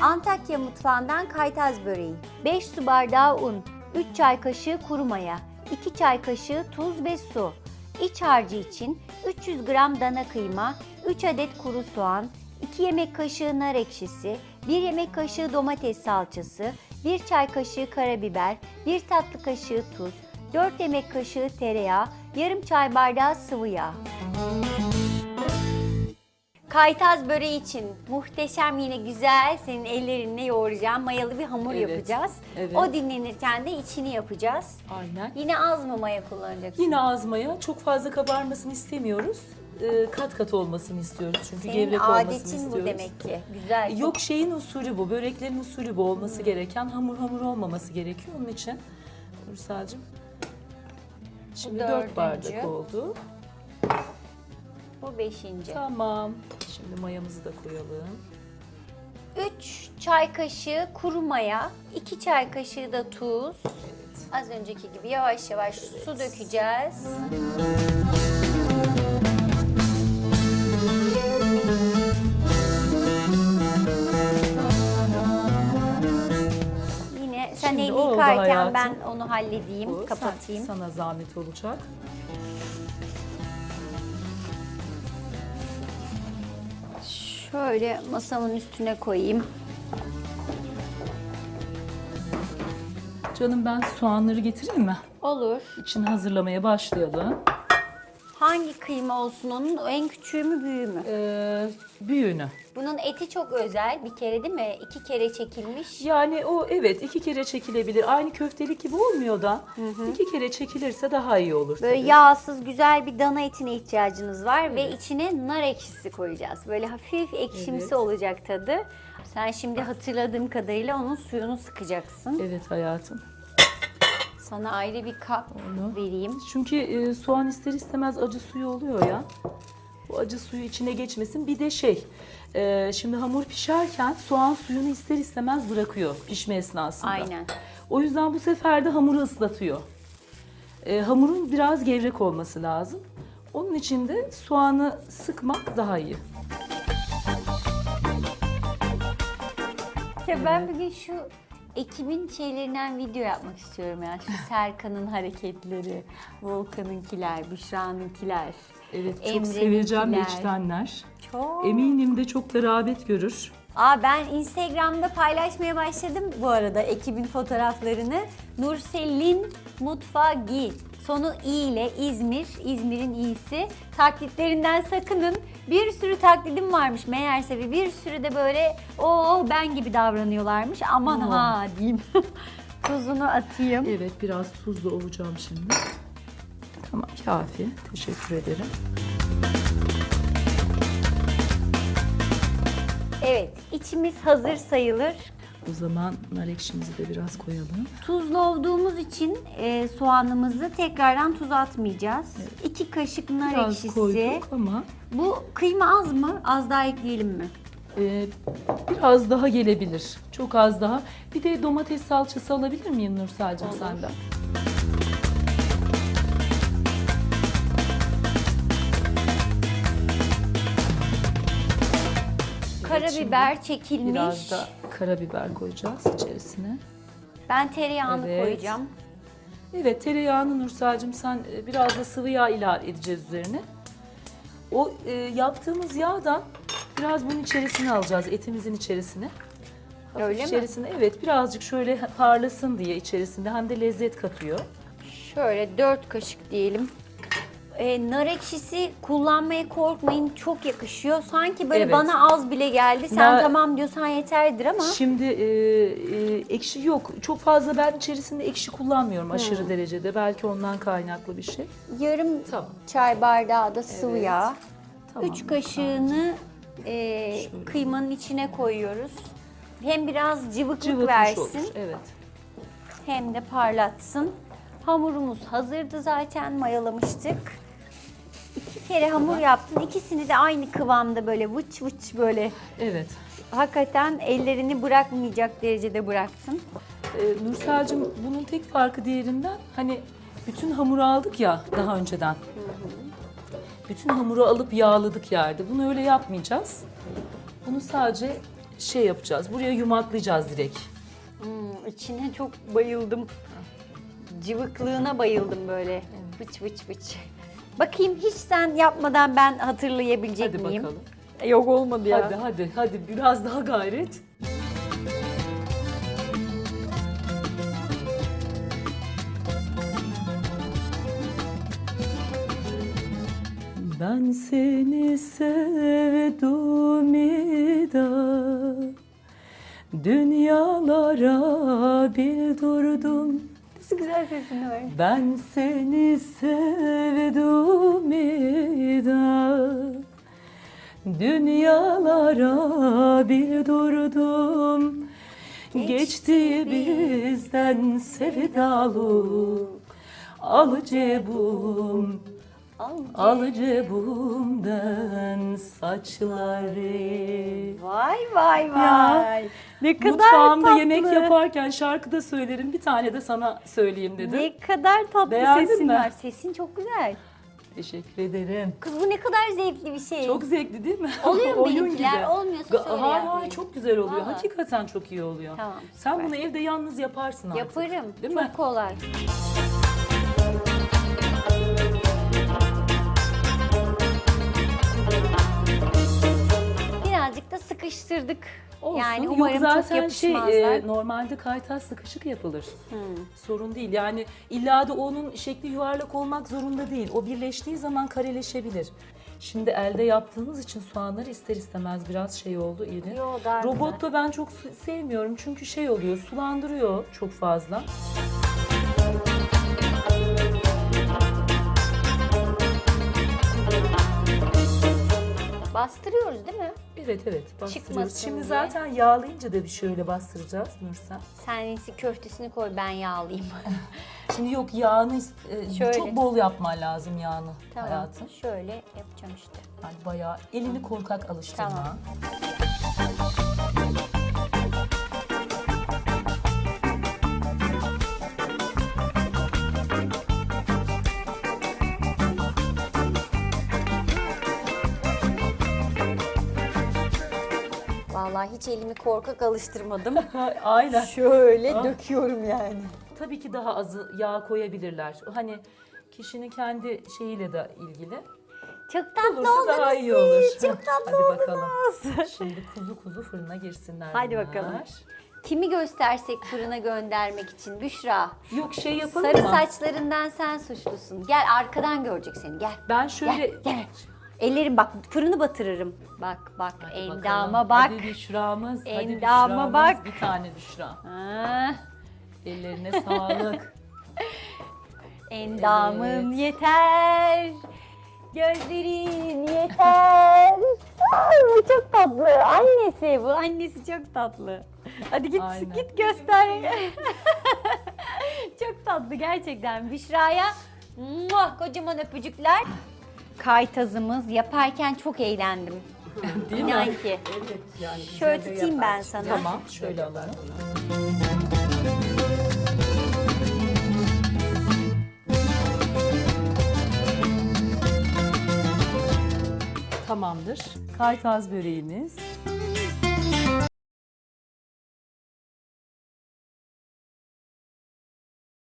Antakya mutfağından kaytaz böreği. 5 su bardağı un, 3 çay kaşığı kuru maya, 2 çay kaşığı tuz ve su. İç harcı için 300 gram dana kıyma, 3 adet kuru soğan, 2 yemek kaşığı nar ekşisi, 1 yemek kaşığı domates salçası, 1 çay kaşığı karabiber, 1 tatlı kaşığı tuz, 4 yemek kaşığı tereyağı, yarım çay bardağı sıvı yağ. Kaytaz böreği için muhteşem yine güzel senin ellerinle yoğuracağım mayalı bir hamur Evet, yapacağız. evet. O dinlenirken de içini yapacağız. Aynen. Yine az mı maya kullanacaksın? Yine azmaya çok fazla kabarmasını istemiyoruz. Ee, kat kat olmasını istiyoruz çünkü Senin gevrek olmasını adetin istiyoruz. bu demek ki. Güzel. çok- Yok şeyin usulü bu, böreklerin usulü bu olması gereken hamur hamur olmaması gerekiyor onun için. Nursel'cim. Şimdi dördüncü. dört bardak oldu. Bu beşinci. Tamam. Şimdi mayamızı da koyalım. 3 çay kaşığı kuru maya, 2 çay kaşığı da tuz. Az önceki gibi yavaş yavaş su dökeceğiz. Yine sen Şimdi eli oldu yıkarken hayatım. ben onu halledeyim, Bu kapatayım. Sana, sana zahmet olacak. Şöyle masamın üstüne koyayım. Canım ben soğanları getireyim mi? Olur. İçini hazırlamaya başlayalım. Hangi kıyma olsun onun? En küçüğü mü büyüğü mü? Ee, büyüğünü. Bunun eti çok özel bir kere değil mi? İki kere çekilmiş. Yani o evet iki kere çekilebilir. Aynı köftelik gibi olmuyor da iki kere çekilirse daha iyi olur. Böyle tabii. yağsız güzel bir dana etine ihtiyacınız var ve içine nar ekşisi koyacağız. Böyle hafif ekşimsi Evet. olacak tadı. Sen şimdi hatırladığım kadarıyla onun suyunu sıkacaksın. Evet hayatım. Sana ayrı bir kap Onu- vereyim. Çünkü e, soğan ister istemez acı suyu oluyor ya. Bu acı suyu içine geçmesin. Bir de şey, e, şimdi hamur pişerken soğan suyunu ister istemez bırakıyor pişme esnasında. Aynen. O yüzden bu sefer de hamuru ıslatıyor. E, hamurun biraz gevrek olması lazım. Onun için de soğanı sıkmak daha iyi. Ya ben bugün şu ekibin şeylerinden video yapmak istiyorum ya. Şu Serkan'ın hareketleri, Volkan'ınkiler, Büşra'nınkiler. Evet, çok seveceğim içtenler. Çok. Eminim de çok da rağbet görür. Aa ben Instagram'da paylaşmaya başladım bu arada ekibin fotoğraflarını. Nurselin Mutfağı Gi. Sonu i ile İzmir, İzmir'in iyisi. Taklitlerinden sakının. Bir sürü taklidim varmış meğerse ve bir sürü de böyle o ben gibi davranıyorlarmış. Aman Oo. ha diyeyim. Tuzunu atayım. Evet, biraz tuzlu ovacağım şimdi. Tamam, kafi. Teşekkür ederim. Evet içimiz hazır sayılır. O zaman nar ekşimizi de biraz koyalım. Tuzlu olduğumuz için e, soğanımızı tekrardan tuz atmayacağız. 2 kaşık nar Biraz ekşisi. koyduk ama Bu kıyma az mı? Az daha ekleyelim mi? e, biraz daha gelebilir. Çok az daha. Bir de domates salçası alabilir miyim Nursel'cim Olur. senden? Karabiber çekilmiş. Biraz da karabiber koyacağız içerisine. Ben tereyağını Evet. koyacağım. Evet tereyağını Nursel'cim sen e, biraz da sıvı yağ ilave edeceğiz üzerine. O e, yaptığımız yağdan biraz bunun içerisine alacağız etimizin içerisine. Hafif Öyle mi? içerisine, Evet birazcık şöyle parlasın diye içerisinde hem de lezzet katıyor. Şöyle 4 kaşık diyelim. Ee, nar ekşisi kullanmaya korkmayın çok yakışıyor. Sanki böyle Evet. bana az bile geldi. Sen Na- tamam diyorsan yeterdir ama. Şimdi e, e, ekşi yok. Çok fazla ben içerisinde ekşi kullanmıyorum aşırı Hmm. derecede. Belki ondan kaynaklı bir şey. Yarım Tamam. çay bardağı da sıvı Evet. yağ. Tamam. 3 kaşığını e, kıymanın içine koyuyoruz. Hem biraz cıvıklık Cıvıtmış versin olur. Evet. hem de parlatsın. Hamurumuz hazırdı zaten mayalamıştık. Kere hamur yaptın. İkisini de aynı kıvamda böyle vıç vıç böyle. Evet. Hakikaten ellerini bırakmayacak derecede bıraktın. Ee, Nursel'cim bunun tek farkı diğerinden hani bütün hamuru aldık ya daha önceden. Bütün hamuru alıp yağladık yerde. Bunu öyle yapmayacağız. Bunu sadece şey yapacağız. Buraya yumaklayacağız direkt. Hmm, içine çok bayıldım. Cıvıklığına bayıldım böyle. Vıç vıç vıç. Bakayım hiç sen yapmadan ben hatırlayabilecek Hadi miyim? bakalım. Yok olmadı ya. Hadi hadi hadi biraz daha gayret. Ben seni sevdim da Dünyalara bir durdum Nasıl güzel sesin var. Ben seni sevdim da Dünyalara bir durdum. Geçti bizden sevdalık Al cebum Al cebumden saçları Vay vay Ya, vay. ne kadar Mutfağımda tatlı. yemek yaparken şarkı da söylerim bir tane de sana söyleyeyim dedim. Ne kadar tatlı Beğendin sesin mi? var. Sesin çok güzel. Teşekkür ederim. Kız bu ne kadar zevkli bir şey. Çok zevkli değil mi? Oluyor mu Oyun benimkiler? gibi. Olmuyorsa söyle Hayır hayır çok güzel oluyor. Vallahi. Hakikaten çok iyi oluyor. Tamam, Sen süper. bunu evde yalnız yaparsın artık. Yaparım. Değil çok mi? kolay. Da sıkıştırdık. Olsun. Yani Yok, umarım çok zaten şey yapışmazlar. e, normalde kaytaş sıkışık yapılır. Hmm. Sorun değil. Yani illa da onun şekli yuvarlak olmak zorunda değil. O birleştiği zaman kareleşebilir. Şimdi elde yaptığımız için soğanlar ister istemez biraz şey oldu iri. Yo. Robotta ben çok sevmiyorum çünkü şey oluyor sulandırıyor çok fazla. Bastırıyoruz değil mi? Evet evet bastırıyoruz. Çıkmasın Şimdi diye. zaten yağlayınca da bir şöyle bastıracağız Nursel. Sen köftesini koy ben yağlayayım. Şimdi yok yağını e, Şöyle. çok bol yapman lazım yağını tamam. hayatım. Şöyle yapacağım işte. Yani bayağı elini korkak alıştırma. Tamam. Vallahi hiç elimi korkak alıştırmadım. Aynen. Şöyle Ah. döküyorum yani. Tabii ki daha azı yağ koyabilirler. Hani kişinin kendi şeyiyle de ilgili. Çok tatlı Olursa oldunuz daha iyi olur. Çok tatlı Hadi bakalım. Şimdi kuzu kuzu fırına girsinler Hadi bunlar. bakalım. Kimi göstersek fırına göndermek için Büşra. Yok şey yapalım Sarı mı? saçlarından sen suçlusun. Gel arkadan görecek seni gel. Ben şöyle... Gel, gel. Ellerim bak fırını batırırım. Bak bak Hadi endama bakalım. bak. Hadi Büşra'mız. Hadi Endama Büşra'mız. bak. Bir tane Büşra. Ha, Ellerine sağlık. endamın Evet. yeter. Gözlerin yeter. Ay, bu çok tatlı. Annesi bu. Annesi çok tatlı. Hadi git Aynen. git göster. çok tatlı gerçekten. Büşra'ya muah, kocaman öpücükler. Kaytazımız yaparken çok eğlendim. Değil mi? İnan ki. Yani Şöyle güzel de tutayım ben yaparsın. sana. Tamam şöyle alalım. Tamamdır. Kaytaz böreğimiz